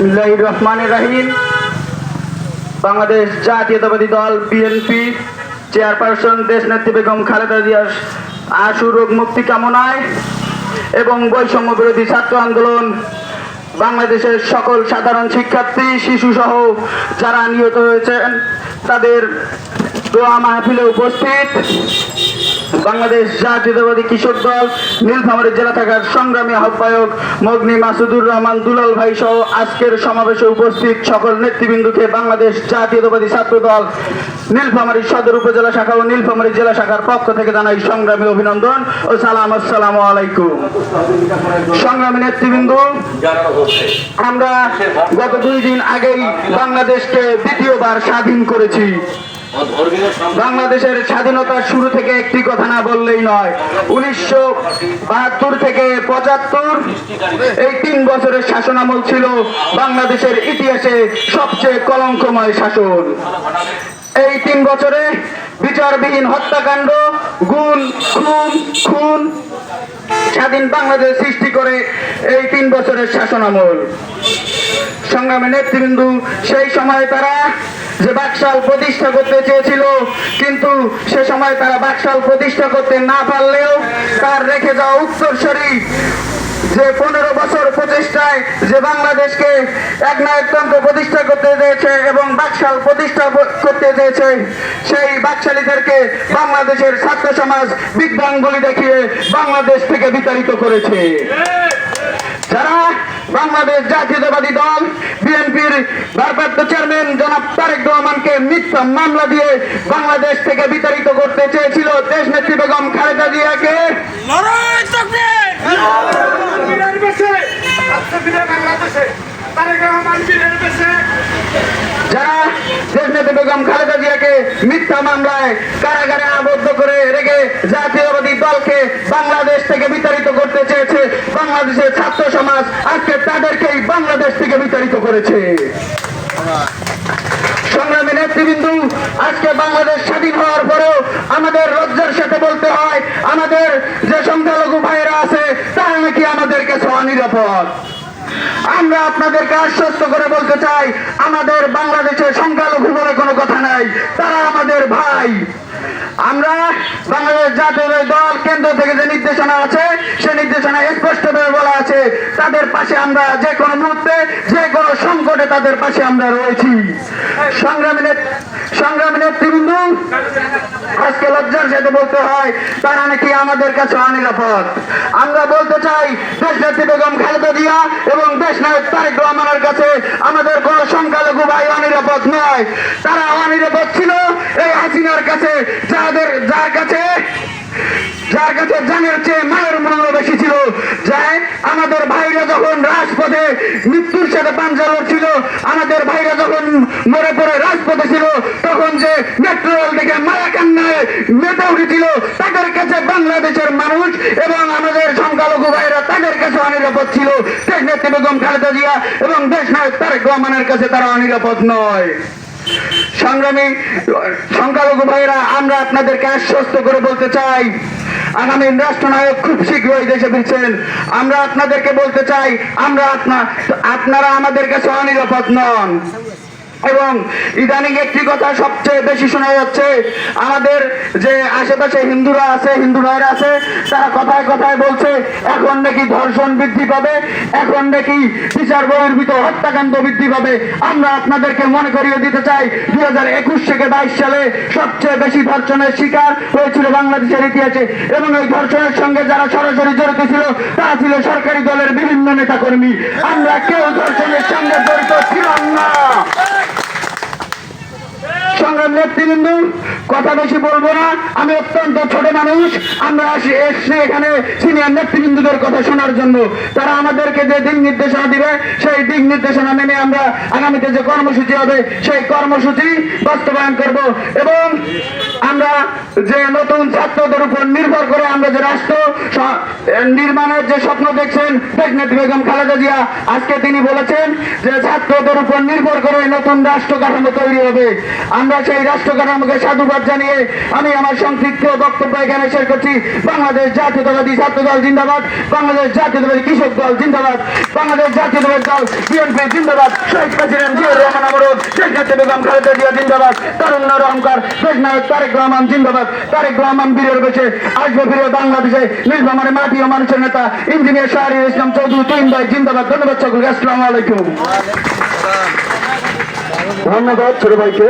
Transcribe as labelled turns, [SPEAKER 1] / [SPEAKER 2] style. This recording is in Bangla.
[SPEAKER 1] বিসমিল্লাহ রহমান রাহিম। বাংলাদেশ জাতীয়তাবাদী দল বিএনপি চেয়ারপারসন দেশনেত্রী বেগম খালেদা জিয়ার আশু রোগ মুক্তি কামনায় এবং বৈষম্য বিরোধী ছাত্র আন্দোলন, বাংলাদেশের সকল সাধারণ শিক্ষার্থী শিশু সহ যারা নিহত হয়েছেন, তাদের দোয়া মাহফিলে উপস্থিত। বাংলাদেশ জাতীয়তাবাদী কৃষক দল, নীলফামারী জেলা থাকার সংগ্রামী আহ্বায়ক মগ্নি মাসুদুর রহমান দুলাল ভাই সহ আজকের সমাবেশে উপস্থিত সকল নেতৃবৃন্দকে বাংলাদেশ জাতীয়তাবাদী ছাত্র দল, নীলফামারী সদর উপজেলা শাখা ও নীলফামারী জেলা শাখার পক্ষ থেকে জানাই সংগ্রামী অভিনন্দন ও সালাম, আসসালামু আলাইকুম। সংগ্রামী নেতৃবৃন্দ, আমরা গত দুই দিন আগেই বাংলাদেশকে দ্বিতীয়বার স্বাধীন করেছি। বাংলাদেশের স্বাধীনতার শুরু থেকে একটি কথা না বললেই নয়। উনিশশো বাহাত্তর থেকে পঁচাত্তর, এই তিন বছরের শাসনামল ছিল বাংলাদেশের ইতিহাসে সবচেয়ে কলঙ্কময় শাসন। এই তিন বছরে বিচারবিহীন হত্যাকাণ্ড, গুণ, খুন খুন, স্বাধীন বাংলাদেশ সৃষ্টি করে এই তিন বছরের শাসনামল। সংগ্রামী নেতৃবৃন্দ, সেই সময় তারা যে বাকশাল প্রতিষ্ঠা করতে চেয়েছিল, কিন্তু সে সময় তারা বাকশাল প্রতিষ্ঠা করতে না পারলেও তার রেখে যাওয়া উত্তরসূরি। যে পনেরো বছর প্রচেষ্টায় যে বাংলাদেশকে এক নায়কতন্ত্র প্রতিষ্ঠা করতে চেয়েছে এবং বাকশাল প্রতিষ্ঠা করতে চেয়েছে, সেই বাকশালীদেরকে বাংলাদেশের ছাত্র সমাজ বিদ্যাঙ্গুলি দেখিয়ে বাংলাদেশ থেকে বিতাড়িত করেছে। যারা বাংলাদেশ জাতীয়তাবাদী দল বিএনপির ভারপ্রাপ্ত চেয়ারম্যান জনাব তারেক রহমানকে মিথ্যা মামলা দিয়ে বাংলাদেশ থেকে বিতাড়িত করতে চেয়েছিল দেশ নেত্রী বেগম খালেদা জিয়াকে। যারা দেশ নেত্রী বেগম খালেদা জিয়াকে মিথ্যা মামলায় কারাগারে আবদ্ধ করে রেখে জাতীয়বাদী দলকে বাংলাদেশ থেকে বিতাড়িত করতে চেয়েছে বাংলাদেশের ছাত্র সমাজ। আজকে তাদেরকেই বাংলাদেশ থেকে বিতাড়িত করেছে। সংগ্রামী নেতৃবৃন্দ, আজকে বাংলাদেশ স্বাধীন হওয়ার পরেও আমাদের লজ্জার সাথে বলতে হয়, আমাদের যে সংখ্যালঘু ভাইয়েরা আছে, তারা নাকি আমাদের কাছে অনিরাপদ আমরা আপনাদেরকে আশ্বস্ত করে বলতে চাই, আমাদের বাংলাদেশের সংখ্যালঘু বলে কোনো কথা নাই, তারা আমাদের ভাই। আমরা বাংলাদেশ জাতীয় দল কেন্দ্র থেকে যে নির্দেশনা আছে সে নির্দেশনা স্পষ্টভাবে বলা আছে, তাদের পাশে আমরা যে কোনো মুহূর্তে, যে কোনো সংকটে তাদের পাশে আমরা রয়েছি। সংগ্রামী সংগ্রামী নেতৃবৃন্দ, আজকে লজ্জার সাথে বলতে হয়, তারা নাকি আমাদের কাছে অনিরাপদ। আমরা বলতে চাই দেশ নেত্রী বেগম খালেদা জিয়া এবং দেশ নায়ক তারেক রহমানের কাছে আমাদের কোন সংখ্যালঘু ভাই অনিরাপদ নয়। তারা অনিরাপদ ছিল এই হাসিনার কাছে, যাদের, যার কাছে যার কাছে জানের চেয়ে মায়ের মূল্য বেশি ছিল। যাই আমাদের ভাইরা যখন রাজপথে মৃত্যুর সাথে পাঞ্জা ছিল, আমাদের ভাইরা যখন মরে পড়ে রাজপথে ছিল থেকে মায়া কান্নায় মেতে উঠেছিল। তাদের কাছে বাংলাদেশের মানুষ এবং আমাদের সংখ্যালঘু ভাইরা তাদের কাছে অনিরাপদ ছিল। নেত্রী বেগম খালেদা জিয়া এবং দেশ নায়ক তারেক রহমানের কাছে তারা অনিরাপদ নয়। সংগ্রামী সংখ্যালঘু ভাইরা আমরা আপনাদেরকে আশ্বস্ত করে বলতে চাই, আগামী রাষ্ট্রনায়ক খুব শীঘ্রই দেশে ফিরছেন। আমরা আপনাদেরকে বলতে চাই, আমরা আপনারা আমাদের কাছে অনিরাপদ নন। এবং ইদানিং একটি কথা সবচেয়ে বেশি শোনা যাচ্ছে, আমাদের যে আশেপাশে হিন্দুরা আছে, হিন্দু ভাইরা আছে, তারা কথায় কথায় বলছে, এখন নাকি ধর্ষণ বৃদ্ধি পাবে, এখন নাকি বিচার বহির্ভূত হত্যাকাণ্ড বৃদ্ধি পাবে। আমরা আপনাদেরকে মনে করিয়ে দিতে চাই, দুই হাজার একুশ থেকে বাইশ সালে সবচেয়ে বেশি ধর্ষণের শিকার হয়েছিল বাংলাদেশের ইতিহাসে। এবং এই ধর্ষণের সঙ্গে যারা সরাসরি জড়িত ছিল, তারা ছিল সরকারি দলের বিভিন্ন নেতাকর্মী। আমরা কেউ ধর্ষণের সঙ্গে জড়িত ছিলাম না। সংগ্রাম নেতৃবৃন্দ, কথা বেশি বলব না। আমি অত্যন্ত ছোট মানুষ। আমরা এসছি এখানে সিনিয়র নেতৃবৃন্দদের কথা শোনার জন্য। তারা আমাদেরকে যে দিক নির্দেশনা দিবে, সেই দিক নির্দেশনা মেনে আমরা আগামীতে যে কর্মসূচি হবে, সেই কর্মসূচি বাস্তবায়ন করব। এবং আমরা যে নতুন ছাত্রদের উপর নির্ভর করে আমরা যে রাষ্ট্র নির্মাণের যে স্বপ্ন দেখছেন প্রেগনেন্ট বেগম খালেদা জিয়া, আজকে তিনি বলেছেন যে ছাত্রদের উপর নির্ভর করে নতুন রাষ্ট্র কাঠামো তৈরি হবে। আমরা সেই রাষ্ট্রকাঠামোকে সাধুবাদ জানিয়ে আমি আমার সংক্ষিপ্ত বক্তব্য এখানে শেষ করছি। বাংলাদেশ জাতীয়তাবাদী ছাত্র দল জিন্দাবাদ, বাংলাদেশ জাতীয়তাবাদী কৃষক দল জিন্দাবাদ, বাংলাদেশ জাতীয়তাবাদী দল বিএনপি জিন্দাবাদ, শহীদ প্রেসিডেন্ট জিয়াউর রহমান আমরুদ শেখ জাতীয় বেগম খালেদা জিয়া জিন্দাবাদ তারুণ্যর অহংকার, শেখ নায়ক তারেক রহমান জিন্দাবাদ, তারেক রহমান বীরের বেশে, আসবে ফিরে বাংলাদেশে নীলফামারে মাটি ও মানুষের নেতা, ইঞ্জিনিয়ার শাহরির ইসলাম চৌধুরী তুইন ভাই জিন্দাবাদ, ধন্যবাদ সকলকে, আসসালামু আলাইকুম। ধন্যবাদ ছোট ভাইকে।